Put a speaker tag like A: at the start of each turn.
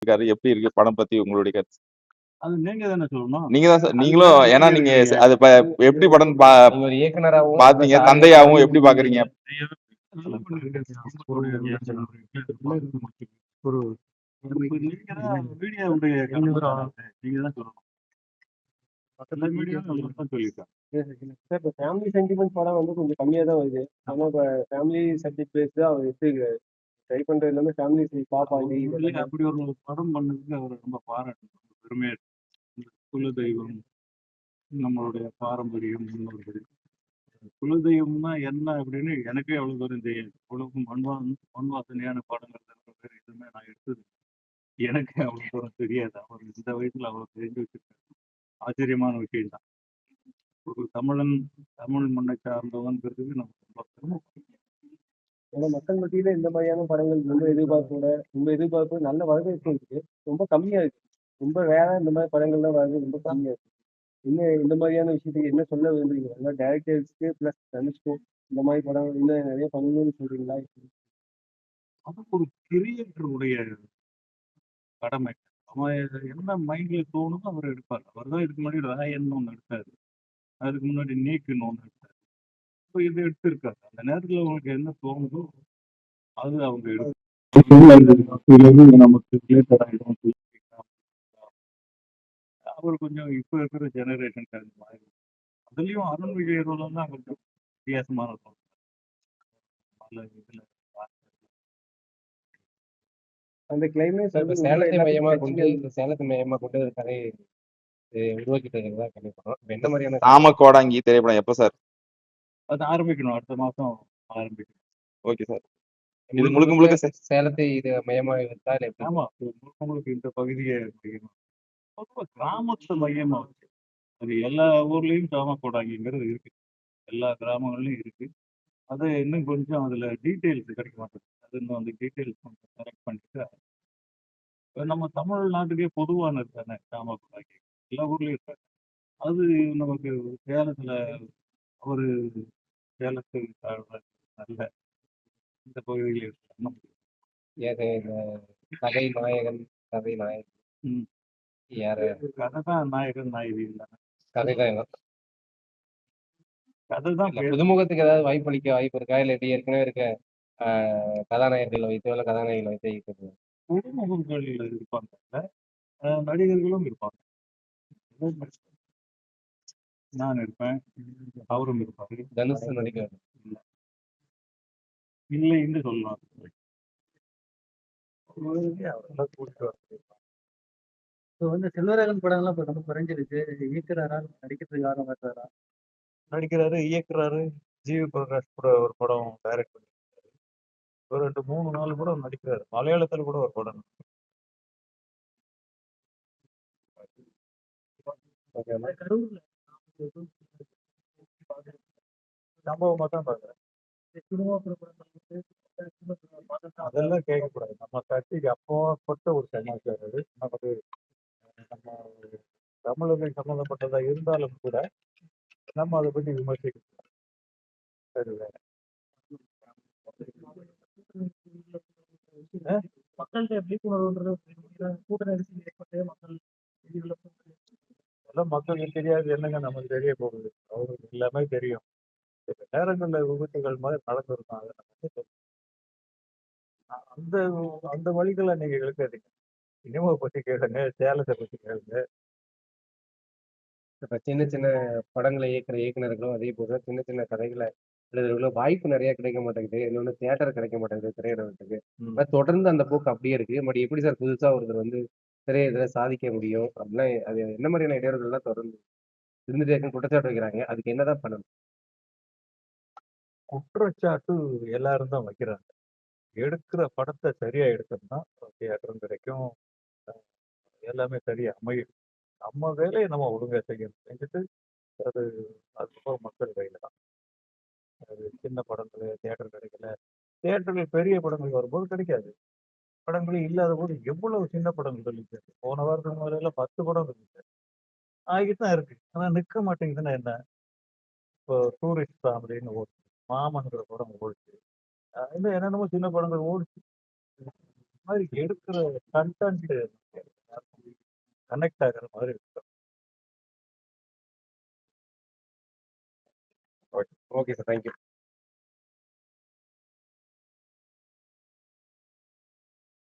A: இருக்காரு எப்படி இருக்கு படம் பத்தி உங்களுடைய கருத்து?
B: அது நீங்க தானே சொல்லணும்.
A: நீங்க தான் சார் நீங்களும் ஏன்னா நீங்க அது எப்படி படம்
C: இயக்குனராகவும்
A: பாத்தீங்க தந்தையாவும் எப்படி பாக்குறீங்க.
B: ஒரு நீங்க தான் மீடியாவுடைய நீங்க தான் சொல்லணும்
D: ஃபேமிலி சென்டிமெண்ட் படம் வந்து கொஞ்சம் கம்மியாக தான் வருது. ஆனால் இப்போ ஃபேமிலி சப்ஜெக்ட் பேஸ் தான் அவர் எடுத்துக்கிறாரு ட்ரை பண்ணுறது எல்லாமே ஃபேமிலி
B: இல்லைங்க, அப்படி ஒரு படம் பண்ணதுக்கு அவர் ரொம்ப பாராட்டணும். பெருமையா குல தெய்வம் நம்மளுடைய பாரம்பரியம் முன்னோர்கள் குலதெய்வம்னா என்ன அப்படின்னு எனக்கே அவ்வளவு தூரம் தெரியாது. அவ்வளவு மண்வா மண்வாசனையான படங்கள் பேர் எதுவுமே நான் எடுத்தது. எனக்கு அவ்வளவு தூரம் தெரியாது. அவர் இந்த வயசுல அவ்வளவு தெரிஞ்சு வச்சிருக்காரு. ஆச்சரியமான விஷயம் தான் ஒரு தமிழன் தமிழ் மண்ணை சார்ந்தவங்கிறதுக்கு நம்ம ரொம்ப பெருமை.
D: ஏன்னா மக்கள் மத்தியில இந்த மாதிரியான படங்கள் ரொம்ப எதிர்பார்ப்போட ரொம்ப எதிர்பார்ப்பு நல்ல வரவேற்பு இருக்கு. ரொம்ப கம்மியாக இருக்கு. ரொம்ப ரேராக இந்த மாதிரி படங்கள்லாம் வர்றது ரொம்ப கம்மியாக இருக்கு. என்ன இந்த மாதிரியான விஷயத்துக்கு என்ன சொல்ல விரும்புறீங்க? நல்லா டேரக்டர்ஸ்க்கு ப்ளஸ் தனுஷ்கோ இந்த மாதிரி படம் இன்னும் நிறைய பண்ணணும்னு சொல்றீங்களா?
B: அது ஒரு கிரியேட்டருடைய கடமை அவன் என்ன மைண்ட்ல தோணுதோ அவர் எடுப்பார். அவர் தான் இதுக்கு முன்னாடி ராயன் ஒன்று எடுத்தாரு. அதுக்கு முன்னாடி நீக்குன்னு ஒன்று எடுத்தார். இது எடுத்திருக்காரு அந்த நேரத்தில் உங்களுக்கு என்ன தோணுதோ அது அவங்க எடுப்பாங்க நமக்கு ரிலேட்டட் ஆகிடும் அவர் கொஞ்சம் இப்போ இருக்கிற ஜெனரேஷனுக்கு அது மாதிரி. அதுலேயும் அருண் விஜய் ரோலம் தான் கொஞ்சம் வித்தியாசமான இதில்
D: அந்த
C: இப்ப சேலத்தை மையமா கொண்டு இந்த சேலத்தை மையமா கொண்டு கதை உருவாக்கிட்டு இருக்கிறதா கண்டிப்பா. என்ன மாதிரியான
A: ஆம கோடாங்கி திரைப்படம். எப்போ சார்?
B: அது ஆரம்பிக்கணும். அடுத்த மாதம் ஆரம்பிக்கணும்.
A: Okay sir. இது முழுக்க முழுக்க
C: சேலத்தை இது மையமா இருக்கா இல்ல எப்படி?
B: ஆமா. முழுக்க முழுக்க இந்த பகுதியை மையமா. பொதுவா கிராமத்தை மையமா வச்சு அது எல்லா ஊர்லயும் கிராம கோடாங்கிங்கிறது இருக்கு. எல்லா கிராமங்கள்லயும் இருக்கு. அது இன்னும் கொஞ்சம் அதுல டீட்டெயில்ஸ் கிடைக்க மாட்டேங்குது. அது இன்னும் அந்த டீட்டெயில்ஸ் கொஞ்சம் கரெக்ட் பண்ணிட்டு இப்ப நம்ம தமிழ்நாட்டுக்கே பொதுவானது தானே கிராம கோடாங்கி. எல்லா ஊர்லயும் இருக்காங்க அது நமக்கு சேலத்துல ஒரு தாழ்வாக நல்ல இந்த பகுதியில்
C: ஏக கதை நாயகன் கதை நாயகன். யாரு?
B: கதை தான் நாயகன் நாயகி
C: கதை தான் புதுமுகத்துக்கு ஏதாவது வாய்ப்பு அளிக்க வாய்ப்பு இருக்கா? இல்ல ஏற்கனவே இருக்க கதாநாயகர்கள் வைத்தோ இல்ல கதாநாயகிகள் வைத்தோ இயக்குறது
B: புதுமுகங்கள் இருப்பாங்க நடிகர்களும் இருப்பாங்க. நான் இருப்பேன் அவரும் இருப்பாரு
C: தனுஷ் நடிக்கிறது
B: இல்லைன்னு சொல்லலாம் அவரெல்லாம் கூட்டிட்டு வர
E: இப்போ வந்து செல்வராகவன் படம்லாம் இப்போ ரொம்ப குறைஞ்சிருக்கு. இயக்குறாரா? நடிக்கிறதுக்கு ஆர்வம் காட்டுறாரா
B: நடிக்கிறாரு இயக்குறாரு ஜிவி பிரகாஷ் கூட ஒரு படம் டைரக்ட் பண்ணிருக்காரு. ஒரு ரெண்டு மூணு நாலு படம் நடிக்கிறாரு. மலையாளத்துல கூட ஒரு படம்
E: கரூர்ல
B: சம்பவமா தான்
E: பார்க்குறேன்
B: அதெல்லாம் கேட்கக்கூடாது. நம்ம கட்சிக்கு அப்போப்பட்ட ஒரு சமாச்சாரம் அது. நமக்கு நம்ம தமிழர்கள் சம்மந்தப்பட்டதாக இருந்தாலும் கூட நம்ம அதை பற்றி விமர்சிக்க சரி வேற.
E: மக்கள்கிட்ட எப்படி கூட நெரிசல் ஏற்பட்டு மக்கள் இதுல
B: அதெல்லாம் மக்களுக்கு தெரியாது என்னங்க நமக்கு தெரிய போகுது? அவருக்கு எல்லாமே தெரியும். சில நேரங்கள்ல விபத்துகள் மாதிரி நடந்திருக்கும் அதை நமக்கு தெரியும். அந்த அந்த வழிகளை நீங்க இழுக்காதீங்க சினிமாவை பத்தி கேளுங்க சேலத்தை பத்தி கேளுங்க.
C: இப்ப சின்ன சின்ன படங்களை இயக்குற இயக்குனர்களும் அதே போல சின்ன சின்ன கதைகளை எழுதுறவங்களும் வாய்ப்பு நிறைய கிடைக்க மாட்டேங்குது. இன்னொன்று தியேட்டர் கிடைக்க மாட்டேங்குது திரையிடத்துக்கு தொடர்ந்து அந்த போக்கு அப்படியே இருக்கு. பட் எப்படி சார் புதுசா ஒருத்தர் வந்து திரையில சாதிக்க முடியும் அப்படிலாம் அது என்ன மாதிரியான இடையூறுகள்லாம் தொடர்ந்து இருந்துட்டே இருக்கு குற்றச்சாட்டு வைக்கிறாங்க. அதுக்கு என்னதான் பண்ணணும்?
B: குற்றச்சாட்டு எல்லாரும் தான் வைக்கிறாங்க. எடுக்கிற படத்தை சரியா எடுத்தோம்னா தியேட்டர் கிடைக்கும் எல்லாமே சரியா அமையும். நம்ம வேலையை நம்ம ஒழுங்கா செய்யணும். செஞ்சுட்டு அது அதுக்கப்புறம் மக்கள் கையில தான். அது சின்ன படங்கள் தியேட்டர் கிடைக்கல. தியேட்டர்கள் பெரிய படங்கள் வரும்போது கிடைக்காது. படங்களே இல்லாத போது எவ்வளவு சின்ன படங்கள் ரிலீஸ் போன வாரத்துக்கு முதல்ல பத்து படம் ரிலீஸ் ஆகிட்டு தான் இருக்கு. ஆனா நிற்க மாட்டேங்குதுன்னா என்ன? இப்போ டூரிஸ்ட் ஃபேமிலின்னு ஓடுச்சு மாமன்கிற படம் ஓடுச்சு இன்னும் என்னென்னமோ சின்ன படங்கள் ஓடுச்சு மாதிரி எடுக்கிற கண்டென்ட் கனெக்ட் ஆகுற மாதிரி இருக்கு.
C: Okay sir. தேங்க்யூ